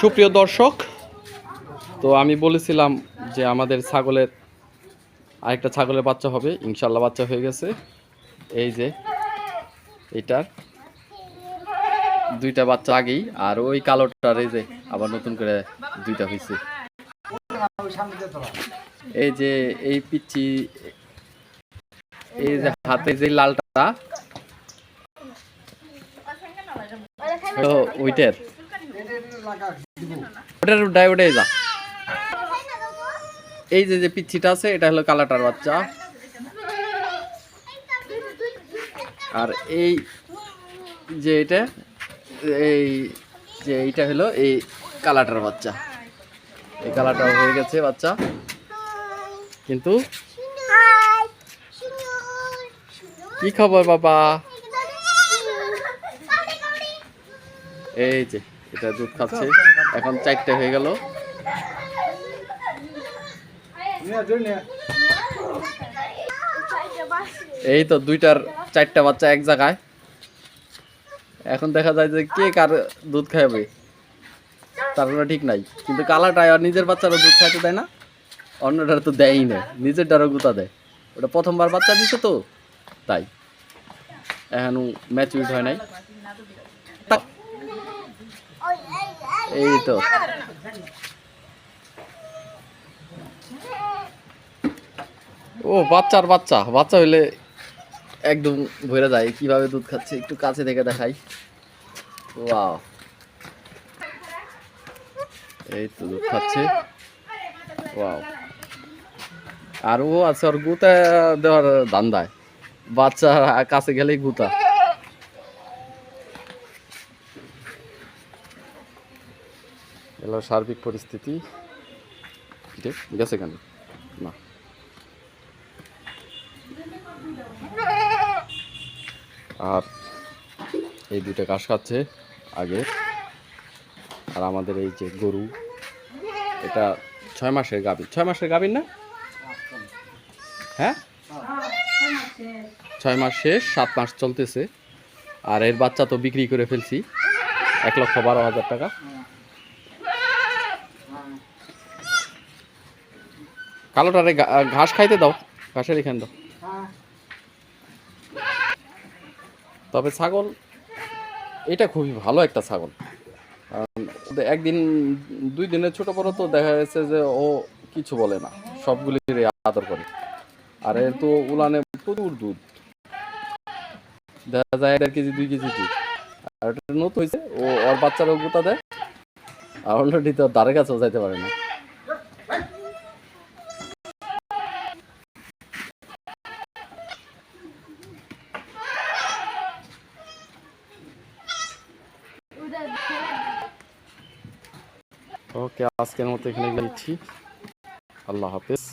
সুপ্রিয় দর্শক, তো আমি বলেছিলাম যে আমাদের ছাগলের, আরেকটা ছাগলের বাচ্চা হবে। ইনশাল্লাহ বাচ্চা হয়ে গেছে। এই যে, এটার দুইটা বাচ্চা আগেই, আর ওই কালোটার এই যে আবার নতুন করে দুইটা হয়েছে। এই যে, এই পিচ্ছি এই যে হাতে যে লালটা ওইটার ওটার উঠায় উঠে যা। এই যে যে পিচ্ছিটা আছে, এটা হলো কালাটার বাচ্চা। আর এই যে এটা, এই যে এইটা হলো এই কালাটার বাচ্চা। এই কালাটা হয়ে গেছে বাচ্চা। কিন্তু কি খবর, বাবা? এই যে। এটা দুধ খাচ্ছে। এখন চারটে হয়ে গেল। এই তো দুইটার চারটা বাচ্চা এক জায়গায়। এখন দেখা যায় যে কে কার দুধ খাবে। তার কোনো ঠিক নাই। কিন্তু কালাটা আর নিজের বাচ্চারও দুধ খাইতে দেয় না অন্যটার তো দেয়ই না। নিজেরটারও গুতা দেয়। ওটা প্রথমবার বাচ্চা দিছে তো তাই। এখনও ম্যাচুরিট হয় নাই। এই তো। ও, বাচ্চার বাচ্চা। বাচ্চা হইলে একদম ভরে যায়। কীভাবে দুধ খাচ্ছে? একটু কাছে থেকে দেখাই। ওয়াও। এই তো দুধ খাচ্ছে। ওয়াও। আর ও আছে ওর গুতা দেওয়ার ধান্দায়। বাচ্চা কাছে গেলেই গুতা। এলো সার্বিক পরিস্থিতি। গেছে কেন? না। আর এই দুইটা ঘাস খাচ্ছে আগে। আর আমাদের এই যে গরু, এটা ছয় মাসের গাভী। ছয় মাসের গাভীর না? হ্যাঁ? ছয় মাস শেষ, সাত মাস চলতেছে। আর এর বাচ্চা তো বিক্রি করে ফেলছি। এক লক্ষ বারো হাজার টাকা। কালোটারে ঘাস খাইতে দাও। ঘাসের এখানে দাও। তবে ছাগল, এটা খুবই ভালো একটা ছাগল। একদিন, দুই দিনের ছোট বড় তো দেখা যাচ্ছে যে ও কিছু বলে না। সবগুলি আদর করে। আর এর তো উলানে প্রচুর দুধ। দেখা যায় দেড় কেজি, দুই কেজি দুধ। আর এটা নতুন হয়েছে, ও ওর বাচ্চারও গোতা দেয়। আর অলরেডি তো দ্বারের কাছেও যাইতে পারে না। ওকে আজকের মতো এখানে দিচ্ছি আল্লাহ হাফেজ